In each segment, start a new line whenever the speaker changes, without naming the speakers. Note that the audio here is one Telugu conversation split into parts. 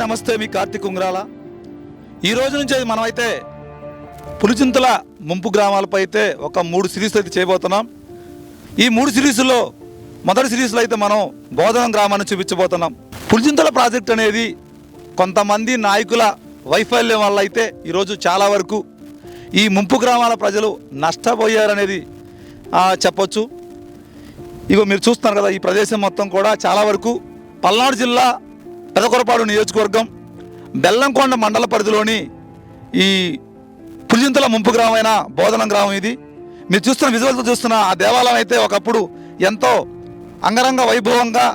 అందరికీ నమస్తే మీ కార్తీక్ ఉంగరాల. ఈ రోజు నుంచి మనమైతే పులిచింతల ముంపు గ్రామాలపై అయితే ఒక మూడు సిరీస్ అయితే చేయబోతున్నాం. ఈ మూడు సిరీస్లో మొదటి సిరీస్లో అయితే మనం బోధనం గ్రామాన్ని చూపించబోతున్నాం. పులిచింతల ప్రాజెక్ట్ అనేది కొంతమంది నాయకుల వైఫల్యం వల్ల అయితే ఈరోజు చాలా వరకు ఈ ముంపు గ్రామాల ప్రజలు నష్టపోయారనేది చెప్పొచ్చు. ఇగో మీరు చూస్తున్నారు కదా ఈ ప్రదేశం మొత్తం కూడా చాలా వరకు పల్నాడు జిల్లా పెదకొరపాడు నియోజకవర్గం బెల్లంకొండ మండల పరిధిలోని ఈ పులిజింతల ముంపు గ్రామమైన బోధనం గ్రామం ఇది. మీరు చూస్తున్న విజువల్తో చూస్తున్న ఆ దేవాలయం అయితే ఒకప్పుడు ఎంతో అంగరంగ వైభవంగా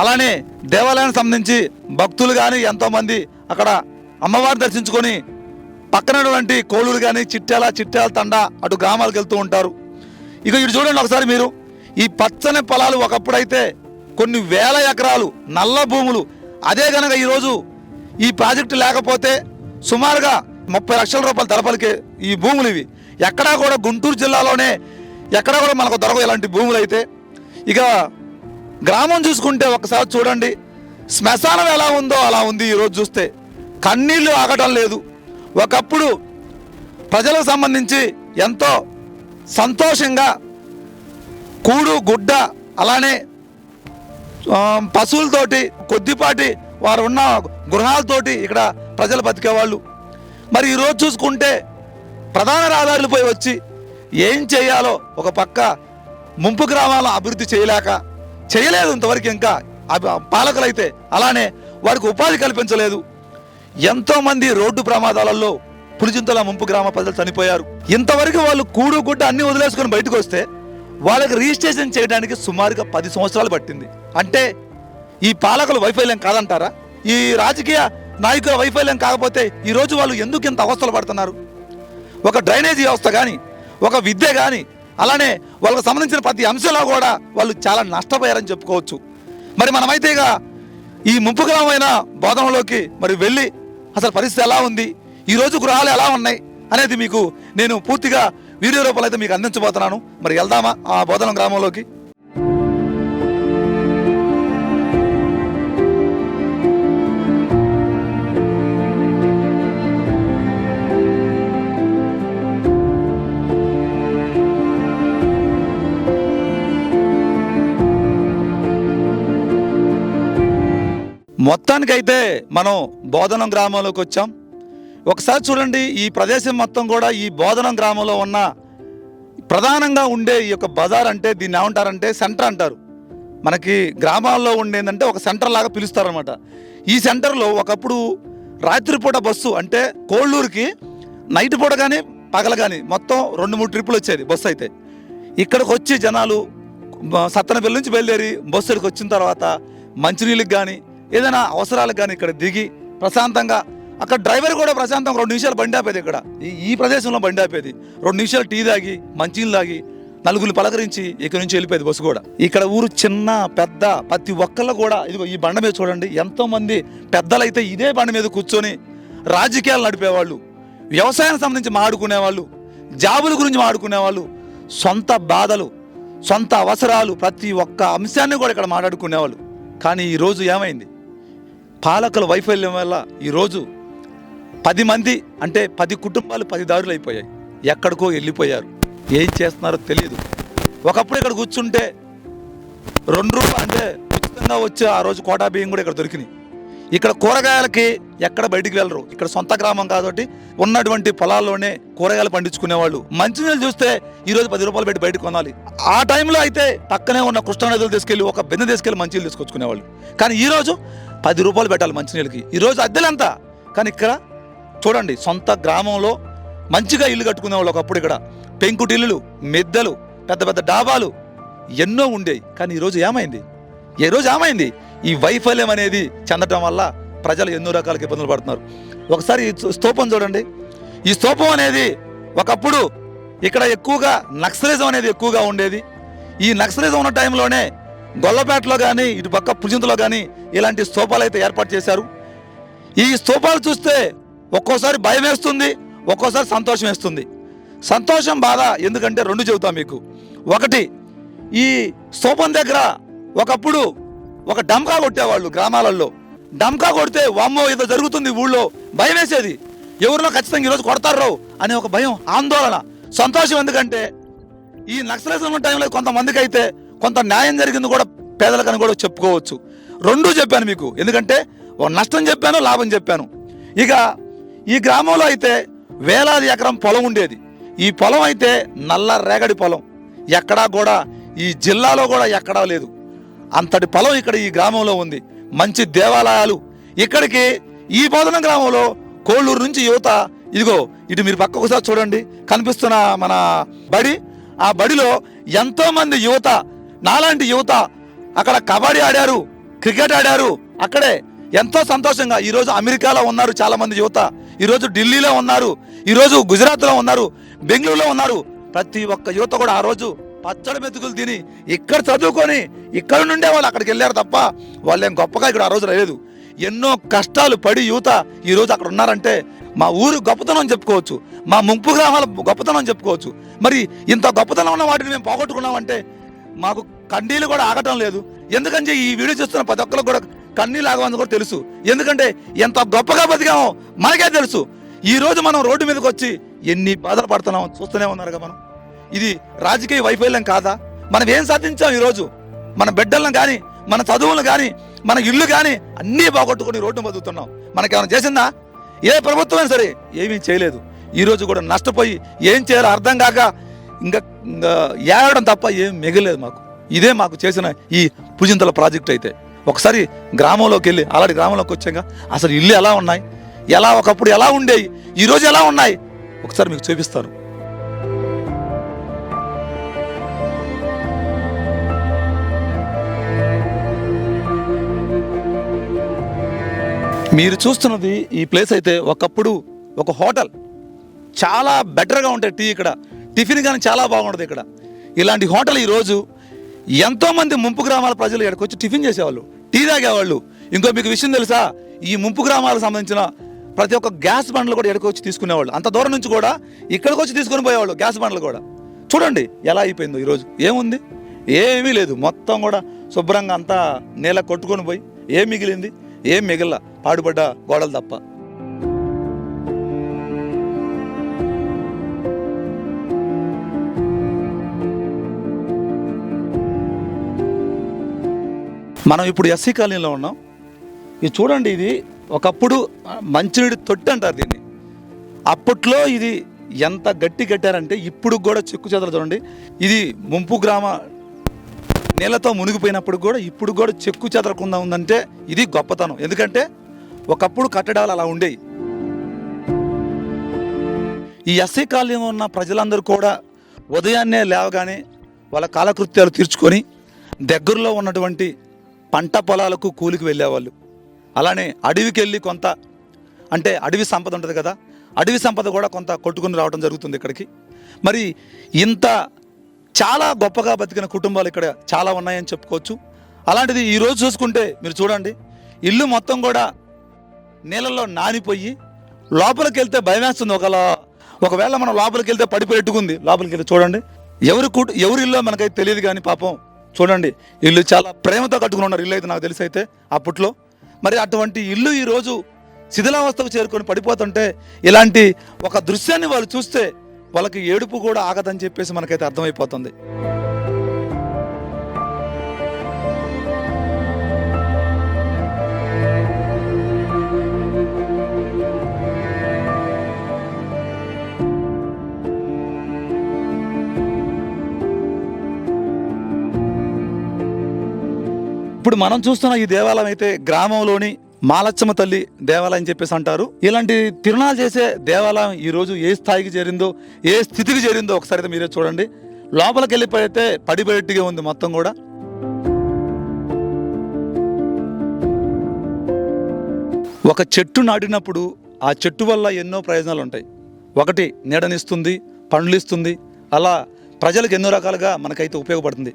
అలానే దేవాలయానికి సంబంధించి భక్తులు కానీ ఎంతోమంది అక్కడ అమ్మవారిని దర్శించుకొని పక్కనటువంటి కోళూరు కానీ చిట్టాల చిట్టాల తండ అటు గ్రామాలకు వెళ్తూ ఉంటారు. ఇక ఇటు చూడండి ఒకసారి మీరు. ఈ పచ్చని పొలాలు ఒకప్పుడైతే కొన్ని వేల ఎకరాలు నల్ల భూములు అదే కనుక ఈరోజు ఈ ప్రాజెక్టు లేకపోతే సుమారుగా ముప్పై లక్షల రూపాయల తలపలికే ఈ భూములు ఇవి. ఎక్కడా కూడా గుంటూరు జిల్లాలోనే ఎక్కడా కూడా మనకు దొరకవు ఇలాంటి భూములు అయితే. ఇక గ్రామం చూసుకుంటే ఒకసారి చూడండి. శ్మశానం ఎలా ఉందో అలా ఉంది ఈరోజు చూస్తే. కన్నీళ్ళు ఆగటం లేదు. ఒకప్పుడు ప్రజలకు సంబంధించి ఎంతో సంతోషంగా కూడు గుడ్డ అలానే పశువులతోటి కొద్దిపాటి వారు ఉన్న గృహాలతోటి ఇక్కడ ప్రజలు బతికేవాళ్ళు. మరి ఈరోజు చూసుకుంటే ప్రధాన రహదారులపై వచ్చి ఏం చేయాలో ఒక పక్క ముంపు గ్రామాలను అభివృద్ధి చేయలేక చేయలేదు ఇంతవరకు ఇంకా పాలకులైతే అలానే వారికి ఉపాధి కల్పించలేదు. ఎంతోమంది రోడ్డు ప్రమాదాలలో పులిచింతల ముంపు గ్రామ ప్రజలు చనిపోయారు. ఇంతవరకు వాళ్ళు కూడు గుడ్డ అన్ని వదిలేసుకొని బయటకు వస్తే వాళ్ళకి రిజిస్ట్రేషన్ చేయడానికి సుమారుగా పది సంవత్సరాలు పట్టింది. అంటే ఈ పాలకుల వైఫల్యం కాదంటారా? ఈ రాజకీయ నాయకుల వైఫల్యం కాకపోతే ఈ రోజు వాళ్ళు ఎందుకు ఇంత అవస్థలు పడుతున్నారు? ఒక డ్రైనేజీ వ్యవస్థ కానీ ఒక విద్య కానీ అలానే వాళ్ళకి సంబంధించిన ప్రతి అంశంలో కూడా వాళ్ళు చాలా నష్టపోయారని చెప్పుకోవచ్చు. మరి మనమైతే ఇక ఈ ముంపు బోధనలోకి మరి వెళ్ళి అసలు పరిస్థితి ఎలా ఉంది? ఈ రోజు గృహాలు ఎలా ఉన్నాయి? అనేది మీకు నేను పూర్తిగా వీడియో రూపంలో అయితే మీకు అందించబోతున్నాను. మరి వెళ్దామా ఆ బోధనం గ్రామంలోకి? మొత్తానికైతే మనం బోధనం గ్రామంలోకి వచ్చాం. ఒకసారి చూడండి ఈ ప్రదేశం మొత్తం కూడా ఈ బోధనం గ్రామంలో ఉన్న ప్రధానంగా ఉండే ఈ యొక్క బజార్ అంటే దీన్ని ఏమంటారంటే సెంటర్ అంటారు. మనకి గ్రామాల్లో ఉండేందంటే ఒక సెంటర్ లాగా పిలుస్తారనమాట ఈ సెంటర్లో ఒకప్పుడు రాత్రిపూట బస్సు అంటే కోళ్ళూరుకి నైట్ పూట కానీ పగల కానీ మొత్తం రెండు మూడు ట్రిప్పులు వచ్చేది బస్సు అయితే. ఇక్కడికి వచ్చి జనాలు సత్తనపల్లి నుంచి బయలుదేరి బస్సులకు వచ్చిన తర్వాత మంచినీళ్ళకి కానీ ఏదైనా అవసరాలకు కానీ ఇక్కడ దిగి ప్రశాంతంగా అక్కడ డ్రైవర్ కూడా ప్రశాంతం రెండు నిమిషాలు బండి ఆపేది ఇక్కడ. ఈ ప్రదేశంలో బండి ఆపేది. రెండు నిమిషాలు టీ తాగి మంచినీళ్ళు తాగి నలుగురు పలకరించి ఇక్కడ నుంచి వెళ్ళిపోయేది బస్సు కూడా. ఇక్కడ ఊరు చిన్న పెద్ద ప్రతి ఒక్కళ్ళు కూడా ఇదిగో ఈ బండ మీద చూడండి ఎంతోమంది పెద్దలైతే ఇదే బండ మీద కూర్చొని రాజకీయాలు నడిపేవాళ్ళు వ్యవసాయానికి సంబంధించి మాడుకునేవాళ్ళు జాబుల గురించి మాడుకునేవాళ్ళు సొంత బాధలు సొంత అవసరాలు ప్రతి ఒక్క అంశాన్ని కూడా ఇక్కడ మాట్లాడుకునేవాళ్ళు. కానీ ఈరోజు ఏమైంది? పాలకుల వైఫల్యం వల్ల ఈరోజు పది మంది అంటే పది కుటుంబాలు పది దారులు అయిపోయాయి. ఎక్కడికో వెళ్ళిపోయారు. ఏం చేస్తున్నారో తెలియదు ఒకప్పుడు ఇక్కడ కూర్చుంటే రెండు రూపాయలు అంటే ఉచితంగా వచ్చే ఆ రోజు కోటా బియ్యం కూడా ఇక్కడ దొరికినాయి. ఇక్కడ కూరగాయలకి ఎక్కడ బయటికి వెళ్ళరు. ఇక్కడ సొంత గ్రామం కాబట్టి ఉన్నటువంటి పొలాల్లోనే కూరగాయలు పండించుకునేవాళ్ళు. మంచినీళ్ళు చూస్తే ఈరోజు పది రూపాయలు పెట్టి బయటకు కొనాలి. ఆ టైంలో అయితే పక్కనే ఉన్న కృష్ణానదులు తీసుకెళ్ళి ఒక బిందె తీసుకెళ్ళి మంచినీళ్ళు తీసుకొచ్చుకునేవాళ్ళు. కానీ ఈరోజు పది రూపాయలు పెట్టాలి మంచినీళ్ళకి ఈరోజు అద్దెలంతా అద్దెలు ఎంత కానీ ఇక్కడ చూడండి సొంత గ్రామంలో మంచిగా ఇల్లు కట్టుకునేవాళ్ళు ఒకప్పుడు ఇక్కడ. పెంకుటిల్లులు మెద్దలు పెద్ద పెద్ద డాబాలు ఎన్నో ఉండేవి. కానీ ఈరోజు ఏమైంది? ఏ రోజు ఏమైంది? ఈ వైఫల్యం అనేది చెందటం వల్ల ప్రజలు ఎన్నో రకాల ఇబ్బందులు పడుతున్నారు. ఒకసారి ఈ స్తూపం చూడండి. ఈ స్తూపం అనేది ఒకప్పుడు ఇక్కడ ఎక్కువగా నక్సలిజం అనేది ఎక్కువగా ఉండేది. ఈ నక్సలిజం ఉన్న టైంలోనే గొల్లపేటలో కానీ ఇటు పక్క పుజింతలో కానీ ఇలాంటి స్తూపాలు అయితే ఏర్పాటు చేశారు. ఈ స్తూపాలు చూస్తే ఒక్కోసారి భయం వేస్తుంది ఒక్కోసారి సంతోషం వేస్తుంది. సంతోషం బాధ ఎందుకంటే రెండు చెబుతాం మీకు. ఒకటి ఈ సోపం దగ్గర ఒకప్పుడు ఒక డంకా కొట్టేవాళ్ళు గ్రామాలలో. డమ్కా కొడితే వామ్మో ఏదో జరుగుతుంది ఊళ్ళో భయం వేసేది. ఎవరినో ఖచ్చితంగా ఈరోజు కొడతారు అనే ఒక భయం ఆందోళన. సంతోషం ఎందుకంటే ఈ నక్సలిజం టైంలో కొంతమందికి అయితే కొంత న్యాయం జరిగింది కూడా పేదలకని కూడా చెప్పుకోవచ్చు. రెండూ చెప్పాను మీకు. ఎందుకంటే ఓ నష్టం చెప్పాను లాభం చెప్పాను. ఇక ఈ గ్రామంలో అయితే వేలాది ఎకరం పొలం ఉండేది. ఈ పొలం అయితే నల్ల రేగడి పొలం. ఎక్కడా కూడా ఈ జిల్లాలో కూడా ఎక్కడా లేదు. అంతటి పొలం ఇక్కడ ఈ గ్రామంలో ఉంది. మంచి దేవాలయాలు. ఇక్కడికి ఈ బోధన గ్రామంలో కోళ్ళూరు నుంచి యువత ఇదిగో ఇటు మీరు పక్క ఒకసారి చూడండి. కనిపిస్తున్న మన బడి. ఆ బడిలో ఎంతోమంది యువత నాలాంటి యువత అక్కడ కబడ్డీ ఆడారు క్రికెట్ ఆడారు. అక్కడే ఎంతో సంతోషంగా ఈరోజు అమెరికాలో ఉన్నారు చాలామంది యువత. ఈరోజు ఢిల్లీలో ఉన్నారు ఈరోజు గుజరాత్లో ఉన్నారు బెంగళూరులో ఉన్నారు. ప్రతి ఒక్క యువత కూడా ఆ రోజు పచ్చడి మెతుకులు తిని ఇక్కడ చదువుకొని ఇక్కడ నుండే వాళ్ళు అక్కడికి వెళ్ళారు తప్ప వాళ్ళేం గొప్పగా ఇక్కడ ఆ రోజు లేదు ఎన్నో కష్టాలు పడి యువత ఈరోజు అక్కడ ఉన్నారంటే మా ఊరు గొప్పతనం అని చెప్పుకోవచ్చు మా ముంపు గ్రామాల గొప్పతనం అని చెప్పుకోవచ్చు. మరి ఇంత గొప్పతనం ఉన్న వాటిని మేము పోగొట్టుకున్నామంటే మాకు కండీలు కూడా ఆగటం లేదు. ఎందుకంటే ఈ వీడియో చూస్తున్న ప్రతి ఒక్కరికి కూడా కన్నీ ఆగమని కూడా తెలుసు. ఎందుకంటే ఎంత గొప్పగా బతికామో మనకే తెలుసు. ఈ రోజు మనం రోడ్డు మీదకి వచ్చి ఎన్ని బాధలు పడుతున్నామో చూస్తూనే ఉన్నారుగా మనం. ఇది రాజకీయ వైఫల్యం కాదా? మనం ఏం సాధించాం ఈరోజు మన బిడ్డలను కానీ మన చదువులను కానీ మన ఇల్లు కానీ అన్నీ బాగొట్టుకుని రోడ్డు బతుకుతున్నాం. మనకేమైనా చేసిందా? ఏ ప్రభుత్వం సరే ఏమీ చేయలేదు. ఈ రోజు కూడా నష్టపోయి ఏం చేయాలో అర్థం కాక ఇంకా ఇంకా ఏడడం తప్ప ఏం మిగలేదు మాకు. ఇదే మాకు చేసిన ఈ పుజింతల ప్రాజెక్ట్ అయితే. ఒకసారి గ్రామంలోకి వెళ్ళి అలాంటి గ్రామంలోకి వచ్చాక అసలు ఇల్లు ఎలా ఉన్నాయి? ఎలా ఒకప్పుడు ఎలా ఉండేవి ఈ రోజు ఎలా ఉన్నాయి? ఒకసారి మీకు చూపిస్తాను. మీరు చూస్తున్నది ఈ ప్లేస్ అయితే ఒకప్పుడు ఒక హోటల్. చాలా బెటర్గా ఉంటాయి టీ ఇక్కడ. టిఫిన్ కానీ చాలా బాగుంటుంది ఇక్కడ. ఇలాంటి హోటల్ ఈరోజు ఎంతోమంది ముంపు గ్రామాల ప్రజలు ఇక్కడికి వచ్చి టిఫిన్ చేసేవాళ్ళు. టీ తాగేవాళ్ళు ఇంకో మీకు విషయం తెలుసా? ఈ ముంపు గ్రామాలకు సంబంధించిన ప్రతి ఒక్క గ్యాస్ బండ్లు కూడా ఇక్కడికి వచ్చి తీసుకునేవాళ్ళు. అంత దూరం నుంచి కూడా ఇక్కడికి వచ్చి తీసుకొని పోయేవాళ్ళు గ్యాస్ బండ్లు కూడా. చూడండి ఎలా అయిపోయిందో ఈరోజు. ఏముంది? ఏమీ లేదు. మొత్తం కూడా శుభ్రంగా అంతా నేల కొట్టుకొని పోయి ఏం మిగిలింది? ఏం మిగిలిన పాడుపడ్డ గోడలు తప్ప. మనం ఇప్పుడు ఎస్సీ కాలనీలో ఉన్నాం. ఇది చూడండి ఇది ఒకప్పుడు మంచినీటి తొట్టి అంటారు దీన్ని. అప్పట్లో ఇది ఎంత గట్టి కట్టారంటే ఇప్పుడు కూడా చెక్కు చెదలు చూడండి. ఇది ముంపు గ్రామ నీళ్ళతో మునిగిపోయినప్పుడు కూడా ఇప్పుడు కూడా చెక్కు చెదరకుండా ఉందంటే ఇది గొప్పతనం. ఎందుకంటే ఒకప్పుడు కట్టడాలు అలా ఉండేవి. ఈ ఎస్సీ కాలనీలో ఉన్న ప్రజలందరూ కూడా ఉదయాన్నే లేవగానే వాళ్ళ కాలకృత్యాలు తీర్చుకొని దగ్గరలో ఉన్నటువంటి పంట పొలాలకు కూలికి వెళ్ళేవాళ్ళు. అలానే అడవికి వెళ్ళి కొంత అంటే అడవి సంపద ఉంటుంది కదా అడవి సంపద కూడా కొంత కొట్టుకుని రావడం జరుగుతుంది ఇక్కడికి. మరి ఇంత చాలా గొప్పగా బతికిన కుటుంబాలు ఇక్కడ చాలా ఉన్నాయని చెప్పుకోవచ్చు. అలాంటిది ఈరోజు చూసుకుంటే మీరు చూడండి ఇల్లు మొత్తం కూడా నీళ్ళల్లో నానిపోయి లోపలికి వెళ్తే భయం వేస్తుంది. ఒకలా ఒకవేళ మనం లోపలికి వెళ్తే పడిపోయేట్టుకుంది లోపలికి వెళ్తే చూడండి. ఎవరి కుటు ఎవరి ఇల్లు మనకైతే తెలియదు కానీ పాపం చూడండి ఇల్లు చాలా ప్రేమతో కట్టుకుని ఉన్నారు. ఇల్లు అయితే నాకు తెలిసి అయితే అప్పట్లో మరి అటువంటి ఇల్లు ఈరోజు శిథిలావస్థకు చేరుకొని పడిపోతుంటే ఇలాంటి ఒక దృశ్యాన్ని వాళ్ళు చూస్తే వాళ్ళకి ఏడుపు కూడా ఆగదని చెప్పేసి మనకైతే అర్థమైపోతుంది. ఇప్పుడు మనం చూస్తున్న ఈ దేవాలయం అయితే గ్రామంలోని మాలచ్చమ్మ తల్లి దేవాలయం చెప్పేసి అంటారు. ఇలాంటి తిరునాలు చేసే దేవాలయం ఈరోజు ఏ స్థాయికి చేరిందో ఏ స్థితికి చేరిందో ఒకసారి అయితే మీరే చూడండి. లోపలికి వెళ్ళిపోయితే పడిపోయేట్టుగా ఉంది మొత్తం కూడా. ఒక చెట్టు నాటినప్పుడు ఆ చెట్టు వల్ల ఎన్నో ప్రయోజనాలు ఉంటాయి. ఒకటి నీడనిస్తుంది పండ్లు ఇస్తుంది అలా ప్రజలకు ఎన్నో రకాలుగా మనకైతే ఉపయోగపడుతుంది.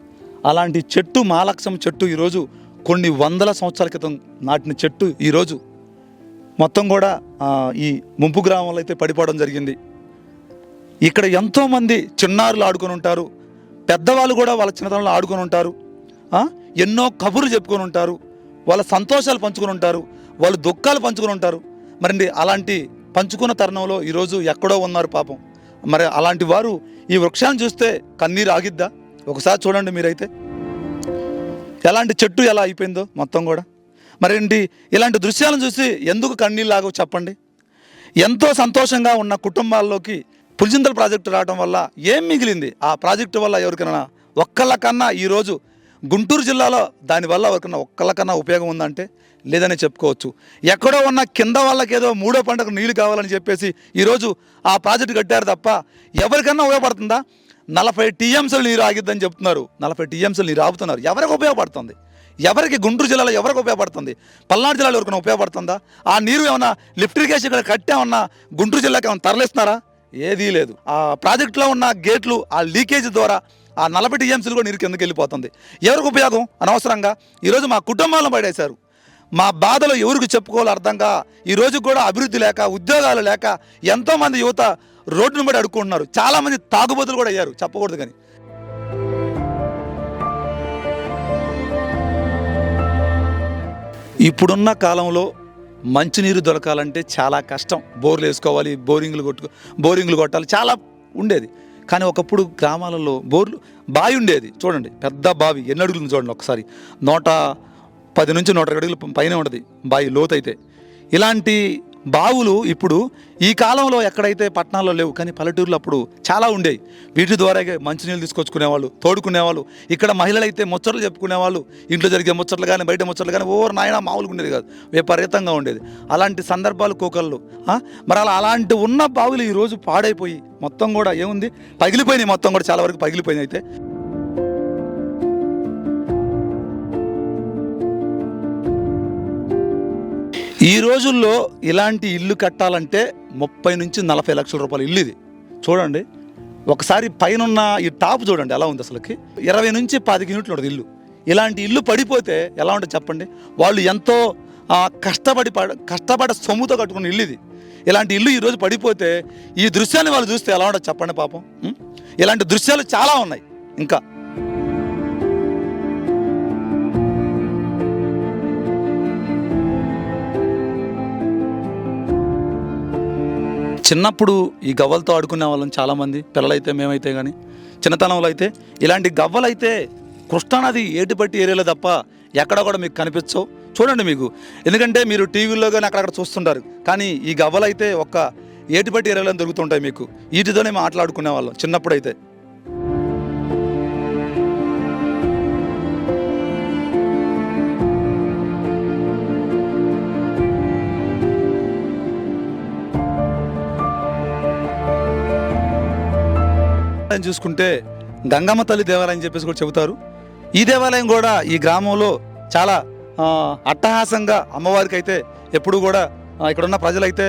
అలాంటి చెట్టు మాలక్ష్యం చెట్టు ఈరోజు కొన్ని వందల సంవత్సరాల క్రితం నాటిన చెట్టు ఈరోజు మొత్తం కూడా ఈ ముంపు గ్రామంలో అయితే పడిపోవడం జరిగింది. ఇక్కడ ఎంతోమంది చిన్నారులు ఆడుకొని ఉంటారు పెద్దవాళ్ళు కూడా వాళ్ళ చిన్నతనంలో ఆడుకొని ఉంటారు ఎన్నో కబుర్లు చెప్పుకొని ఉంటారు వాళ్ళ సంతోషాలు పంచుకొని ఉంటారు వాళ్ళు దుఃఖాలు పంచుకొని ఉంటారు. మరి అలాంటి పంచుకున్న తరుణంలో ఈరోజు ఎక్కడో ఉన్నారు పాపం. మరి అలాంటి వారు ఈ వృక్షాన్ని చూస్తే కన్నీరు ఆగిద్దా? ఒకసారి చూడండి మీరైతే. ఎలాంటి చెట్టు ఎలా అయిపోయిందో మొత్తం కూడా. మరేంటి? ఇలాంటి దృశ్యాలను చూసి ఎందుకు కన్నీళ్ళు లాగో చెప్పండి. ఎంతో సంతోషంగా ఉన్న కుటుంబాల్లోకి పులిచింతల ప్రాజెక్టు రావడం వల్ల ఏం మిగిలింది? ఆ ప్రాజెక్టు వల్ల ఎవరికైనా ఒక్కళ్ళకన్నా ఈరోజు గుంటూరు జిల్లాలో దానివల్ల ఎవరికైనా ఒక్కళ్ళకన్నా ఉపయోగం ఉందంటే లేదని చెప్పుకోవచ్చు. ఎక్కడో ఉన్న కింద వాళ్ళకి ఏదో మూడో పంటకు నీళ్ళు కావాలని చెప్పేసి ఈరోజు ఆ ప్రాజెక్టు కట్టారు తప్ప ఎవరికన్నా ఉపయోగపడుతుందా? నలభై టీఎంసీలు నీరు ఆగిద్దని చెప్తున్నారు. నలభై టీఎంసీలు నీరు ఆపుతున్నారు ఎవరికి ఉపయోగపడుతుంది? ఎవరికి గుంటూరు జిల్లాలో ఎవరికి ఉపయోగపడుతుంది? పల్నాడు జిల్లాలో ఎవరికైనా ఉపయోగపడుతుందా? ఆ నీరు ఏమన్నా లిఫ్ట్ ఇరిగేషన్ ఇక్కడ కట్టామన్నా గుంటూరు జిల్లాకి ఏమైనా తరలిస్తున్నారా? ఏదీ లేదు. ఆ ప్రాజెక్టులో ఉన్న గేట్లు ఆ లీకేజ్ ద్వారా ఆ నలభై టీఎంసీలు కూడా నీరు కిందకి వెళ్ళిపోతుంది. ఎవరికి ఉపయోగం? అనవసరంగా. ఈరోజు మా కుటుంబాలను పడేశారు మా బాధలు ఎవరికి చెప్పుకోవాలో అర్థంగా ఈ రోజు కూడా అభివృద్ధి లేక ఉద్యోగాలు లేక ఎంతోమంది యువత రోడ్డును బట్టి అడుక్కుంటున్నారు. చాలామంది తాగుబోతులు కూడా అయ్యారు. చెప్పకూడదు కానీ. ఇప్పుడున్న కాలంలో మంచినీరు దొరకాలంటే చాలా కష్టం. బోర్లు వేసుకోవాలి బోరింగ్లు కొట్టుకో బోరింగ్లు కొట్టాలి. చాలా ఉండేది. కానీ ఒకప్పుడు గ్రామాలలో బోర్లు బావి ఉండేది. చూడండి పెద్ద బావి. ఎన్ని అడుగులు చూడండి ఒకసారి. నూట పది నుంచి నూట ఇరవై అడుగులు పైన ఉంటుంది. బావి లోతైతే. ఇలాంటి బావులు ఇప్పుడు ఈ కాలంలో ఎక్కడైతే పట్టణాల్లో లేవు కానీ పల్లెటూరులో అప్పుడు చాలా ఉండేవి వీటి ద్వారా మంచినీళ్ళు తీసుకొచ్చుకునేవాళ్ళు తోడుకునేవాళ్ళు ఇక్కడ మహిళలు అయితే ముచ్చట్లు చెప్పుకునేవాళ్ళు ఇంట్లో జరిగే ముచ్చట్లు కానీ బయట ముచ్చట్లు కానీ ఓవర్ నాయన మామూలుగా ఉండేది కాదు విపరీతంగా ఉండేది. అలాంటి సందర్భాలు కోకళ్ళు మరి అలా అలాంటి ఉన్న బావులు ఈరోజు పాడైపోయి మొత్తం కూడా ఏముంది? పగిలిపోయినాయి మొత్తం కూడా చాలా వరకు పగిలిపోయినాయి అయితే. ఈ రోజుల్లో ఇలాంటి ఇల్లు కట్టాలంటే ముప్పై నుంచి నలభై లక్షల రూపాయల ఇల్లు ఇది. చూడండి ఒకసారి పైన ఈ టాప్ చూడండి ఎలా ఉంది అసలుకి? ఇరవై నుంచి పది యూనిట్లు ఉంటుంది ఇల్లు. ఇలాంటి ఇల్లు పడిపోతే ఎలా ఉంటుంది చెప్పండి? వాళ్ళు ఎంతో కష్టపడి పడ కష్టపడ సొమ్ముతో కట్టుకున్న ఇల్లు ఇది. ఇలాంటి ఇల్లు ఈరోజు పడిపోతే ఈ దృశ్యాన్ని వాళ్ళు చూస్తే ఎలా ఉంటుంది చెప్పండి పాపం? ఇలాంటి దృశ్యాలు చాలా ఉన్నాయి. ఇంకా చిన్నప్పుడు ఈ గవ్వలతో ఆడుకునే వాళ్ళం చాలామంది పిల్లలైతే మేమైతే కానీ చిన్నతనంలో అయితే ఇలాంటి గవ్వలైతే కృష్ణానది ఏటిపట్టి ఏరియాలో తప్ప ఎక్కడ కూడా మీకు కనిపించవు. చూడండి మీకు. ఎందుకంటే మీరు టీవీల్లో కానీ అక్కడక్కడ చూస్తుంటారు. కానీ ఈ గవ్వలైతే ఒక్క ఏటిపట్టి ఏరియాలో దొరుకుతుంటాయి మీకు. వీటితోనే మేము ఆటలాడుకునే వాళ్ళం చిన్నప్పుడైతే. దేవాలయం చూసుకుంటే గంగమ్మ తల్లి దేవాలయం అని చెప్పేసి కూడా చెబుతారు. ఈ దేవాలయం కూడా ఈ గ్రామంలో చాలా అట్టహాసంగా అమ్మవారికి అయితే ఎప్పుడు కూడా ఇక్కడున్న ప్రజలైతే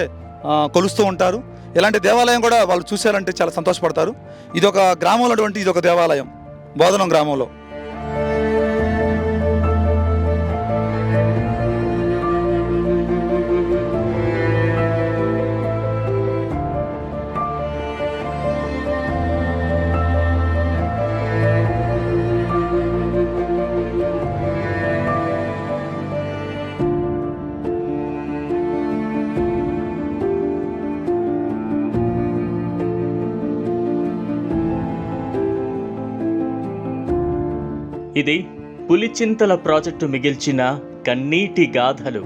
కొలుస్తూ ఉంటారు. ఇలాంటి దేవాలయం కూడా వాళ్ళు చూశారంటే చాలా సంతోషపడతారు. ఇది ఒక గ్రామంలో ఉన్నటువంటి ఇది ఒక దేవాలయం బోధనం గ్రామంలో.
ఇది పులిచింతల ప్రాజెక్టు మిగిల్చిన కన్నీటి గాథలు.